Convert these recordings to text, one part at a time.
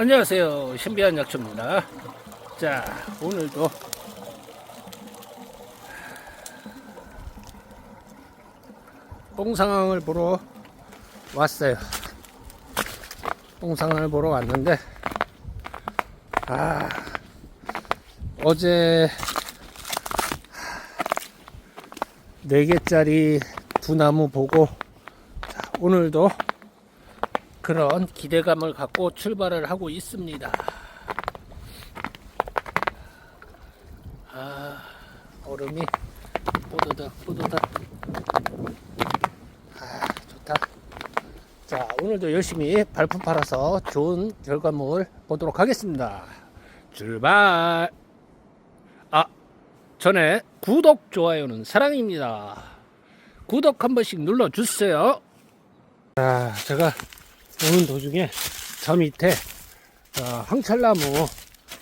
안녕하세요. 신비한 약초입니다. 자, 오늘도 뽕 상황을 보러 왔어요. 뽕 상황을 보러 왔는데, 아, 어제 4개짜리 두 나무 보고, 자, 오늘도 그런 기대감을 갖고 출발을 하고 있습니다. 아, 얼음이 뽀드득 뽀드득. 아, 좋다. 자, 오늘도 열심히 발품 팔아서 좋은 결과물 보도록 하겠습니다. 출발! 아, 전에 구독, 좋아요는 사랑입니다. 구독 한 번씩 눌러주세요. 자, 제가 오는 도중에 저 밑에 어, 황철나무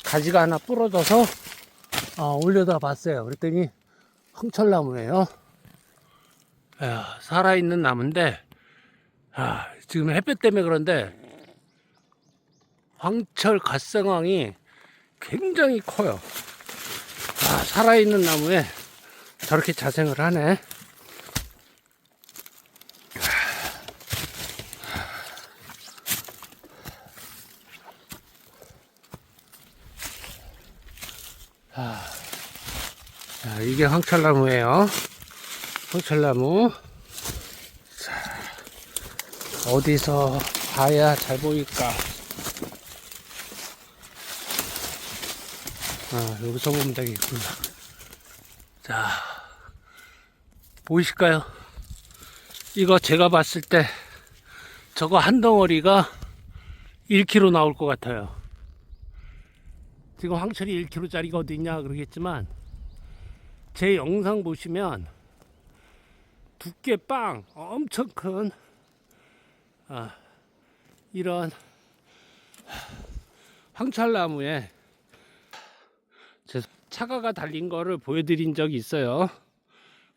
가지가 하나 부러져서 어, 올려다 봤어요. 그랬더니 황철나무예요. 야, 살아있는 나무인데 아, 지금 햇볕 때문에 그런데 황철 갓생황이 굉장히 커요. 아, 살아있는 나무에 저렇게 자생을 하네. 자, 이게 황철나무예요. 황철나무. 자, 어디서 봐야 잘 보일까? 아, 여기서 보면 되겠구나. 자, 보이실까요? 이거 제가 봤을 때 저거 한 덩어리가 1kg 나올 것 같아요. 지금 황철이 1kg짜리가 어디 있냐 그러겠지만 제 영상 보시면 두께 빵 엄청 큰 아, 이런 황철나무에 제 차가가 달린 거를 보여드린 적이 있어요.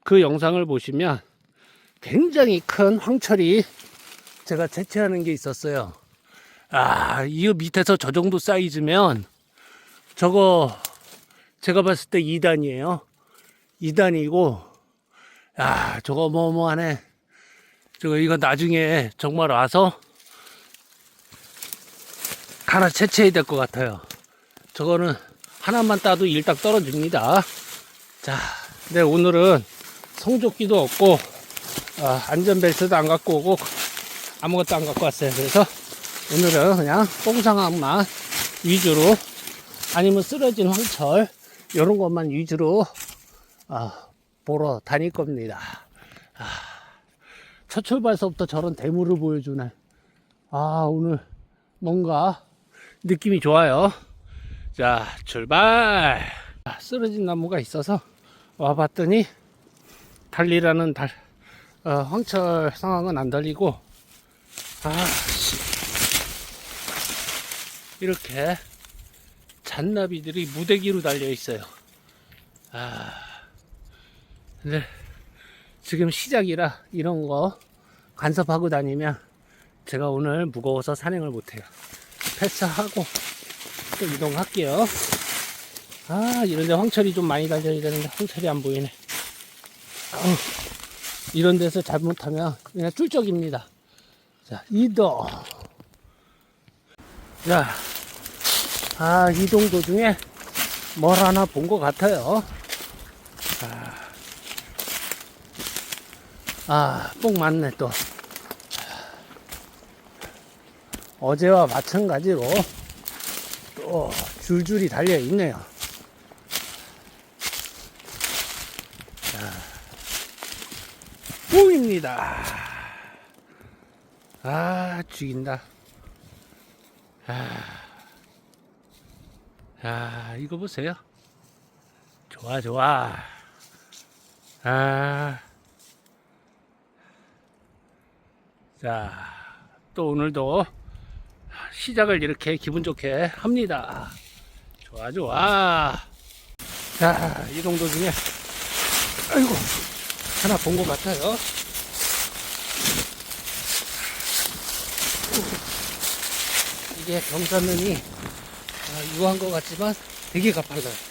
그 영상을 보시면 굉장히 큰 황철이 제가 채취하는 게 있었어요. 아, 이 밑에서 저 정도 사이즈면 저거 제가 봤을 때 2단이에요. 2단이고 야 저거 뭐뭐하네. 저거 이거 나중에 정말 와서 하나 채취해야 될 것 같아요. 저거는 하나만 따도 일딱 떨어집니다. 자, 근데 오늘은 성조끼도 없고 아, 안전벨트도 안 갖고 오고 아무것도 안 갖고 왔어요. 그래서 오늘은 그냥 뽕상황만 위주로 아니면 쓰러진 황철 이런 것만 위주로 아, 보러 다닐 겁니다. 아, 첫 출발서부터 저런 대물을 보여주네. 아 오늘 뭔가 느낌이 좋아요. 자 출발. 아, 쓰러진 나무가 있어서 와봤더니 달리라는 달 어, 황철 상황은 안 달리고 아 씨. 이렇게 잔나비들이 무대기로 달려 있어요. 아, 근데 지금 시작이라 이런 거 간섭하고 다니면 제가 오늘 무거워서 산행을 못해요. 패스하고 또 이동할게요. 아, 이런데 황철이 좀 많이 달려야 되는데 황철이 안 보이네. 아우, 이런 데서 잘못하면 그냥 쫄적입니다. 자, 이동. 자, 아, 이동 도중에 뭘 하나 본 것 같아요. 아, 아, 뽕 맞네, 또. 어제와 마찬가지로 또 줄줄이 달려 있네요. 자, 뽕입니다. 아, 죽인다. 아. 아, 이거 보세요. 좋아, 좋아. 아. 자, 또 오늘도 시작을 이렇게 기분 좋게 합니다. 좋아, 좋아. 자, 이동 도중에, 아이고, 하나 본 것 같아요. 이게 경사면이 아, 유한 것 같지만 되게 가팔라요.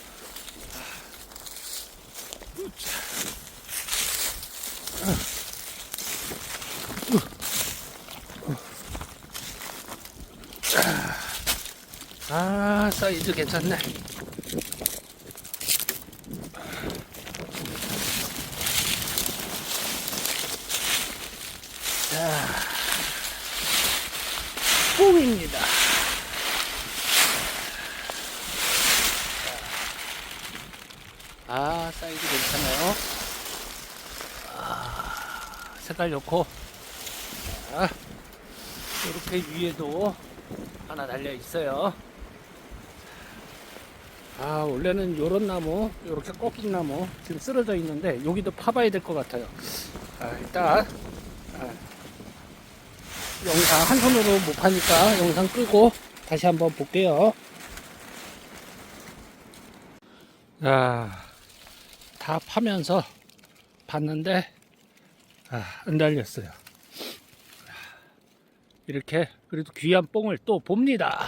아, 사이즈 괜찮네. 자, 뽕입니다. 아, 사이즈 괜찮아요. 아, 색깔 좋고. 자, 이렇게 위에도 하나 달려 있어요. 아, 원래는 요런 나무, 요렇게 꺾인 나무 지금 쓰러져 있는데 여기도 파봐야 될 것 같아요. 아, 일단 아, 영상 한 손으로 못 파니까 영상 끄고 다시 한번 볼게요. 자, 다 파면서 봤는데 아, 안 달렸어요. 이렇게 그래도 귀한 뽕을 또 봅니다.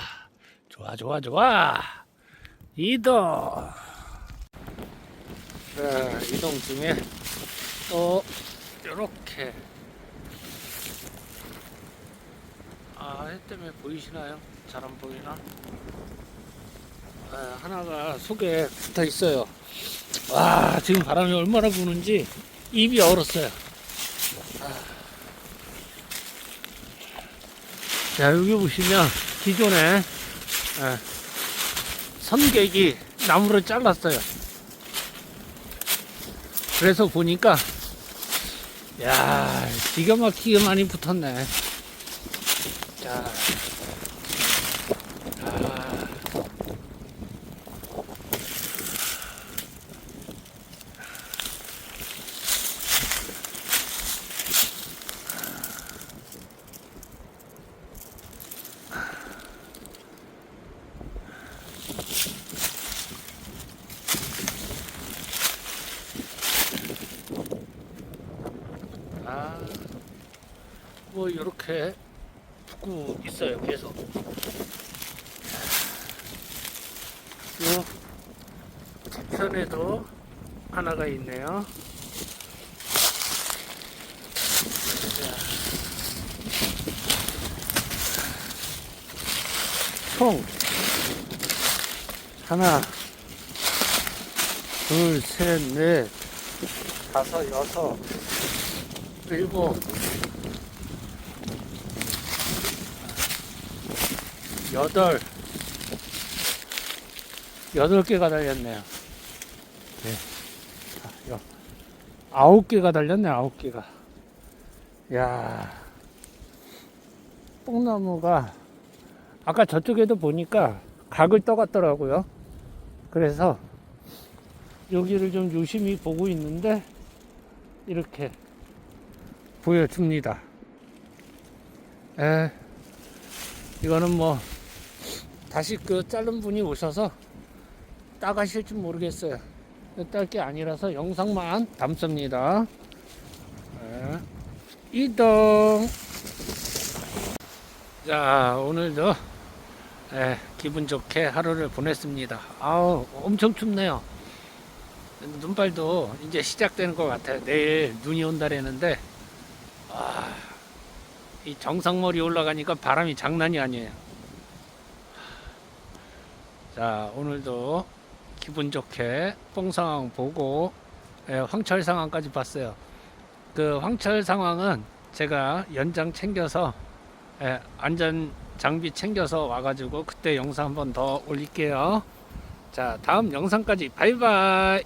좋아 좋아 좋아. 이동. 자, 이동 중에 또 이렇게 아, 해 때문에 보이시나요? 잘 안 보이나? 아, 하나가 속에 붙어 있어요. 와, 지금 바람이 얼마나 부는지 입이 얼었어요. 자, 여기 보시면 기존에 예, 선객이 나무를 잘랐어요. 그래서 보니까 야, 기가 막히게 많이 붙었네. 뭐 이렇게 붙고 있어요, 계속. 요 뒤편에도 하나가 있네요. 자. 총 하나, 둘, 셋, 넷, 다섯, 여섯, 일곱, 여덟, 여덟 개가 달렸네요. 네. 아, 여- 아홉 개가 달렸네, 아홉 개가. 야 뽕나무가 아까 저쪽에도 보니까 각을 떠갔더라고요. 그래서 여기를 좀 유심히 보고 있는데 이렇게 보여줍니다. 에, 이거는 뭐 다시 그 자른 분이 오셔서 따가실지 모르겠어요. 딸 게 아니라서 영상만 담습니다. 에, 이동. 자, 오늘도 에, 기분 좋게 하루를 보냈습니다. 아우, 엄청 춥네요. 눈발도 이제 시작되는 것 같아요. 내일 눈이 온다라는데, 아, 이 정상머리 올라가니까 바람이 장난이 아니에요. 자, 오늘도 기분 좋게 뽕 상황 보고 예, 황철 상황까지 봤어요. 그 황철 상황은 제가 연장 챙겨서 예, 안전 장비 챙겨서 와가지고 그때 영상 한번 더 올릴게요. 자, 다음 영상까지 바이바이.